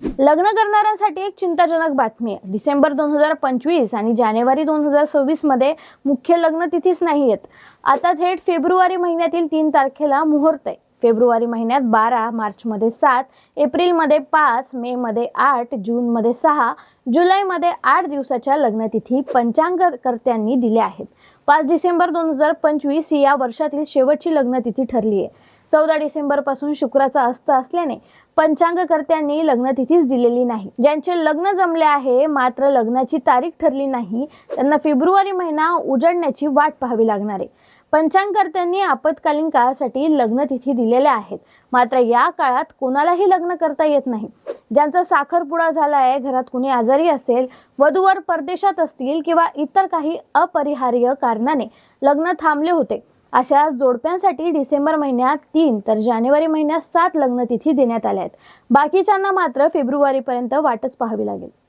लग्न करणाऱ्यांसाठी एक चिंताजनक बातमी आहे. डिसेंबर दोन हजार पंचवीस आणि जानेवारी दोन हजार सव्वीसमध्ये मुख्य लग्न तिथीच नाही आहेत आता थेट फेब्रुवारी महिन्यातील तीन तारखेला मुहूर्त आहे. फेब्रुवारी महिन्यात बारा मार्चमध्ये सात एप्रिलमध्ये पाच मेमध्ये आठ जूनमध्ये सहा जुलैमध्ये आठ दिवसाच्या लग्नतिथी पंचांगकर्त्यांनी दिल्या आहेत. पाच डिसेंबर दोन हजार पंचवीस ही या वर्षातील शेवटची लग्नतिथी ठरली आहे. चौदा डिसेंबरपासून शुक्राचा अस्त असल्याने पंचांगकर्त्यांनी लग्नतिथीच दिलेली नाही. ज्यांचे लग्न जमले आहे मात्र लग्नाची तारीख ठरली नाही त्यांना फेब्रुवारी महिना उजडण्याची वाट पाहावी लागणार आहे. पंचांगकर्त्यांनी आपत्कालीन काळासाठी लग्नतिथी दिलेल्या आहेत. मात्र या काळात कोणालाही लग्न करता येत नाही. ज्यांचा साखरपुडा झाला आहे घरात कुणी आजारी असेल वधूवर परदेशात असतील किंवा इतर काही अपरिहार्य कारणाने लग्न थांबले होते. अशा जोडप्यांसाठी डिसेंबर महिन्यात तीन तर जानेवारी महिन्यात सात लग्नतिथी देण्यात आल्या आहेत. बाकीच्यांना मात्र फेब्रुवारीपर्यंत वाटच पाहावी लागेल.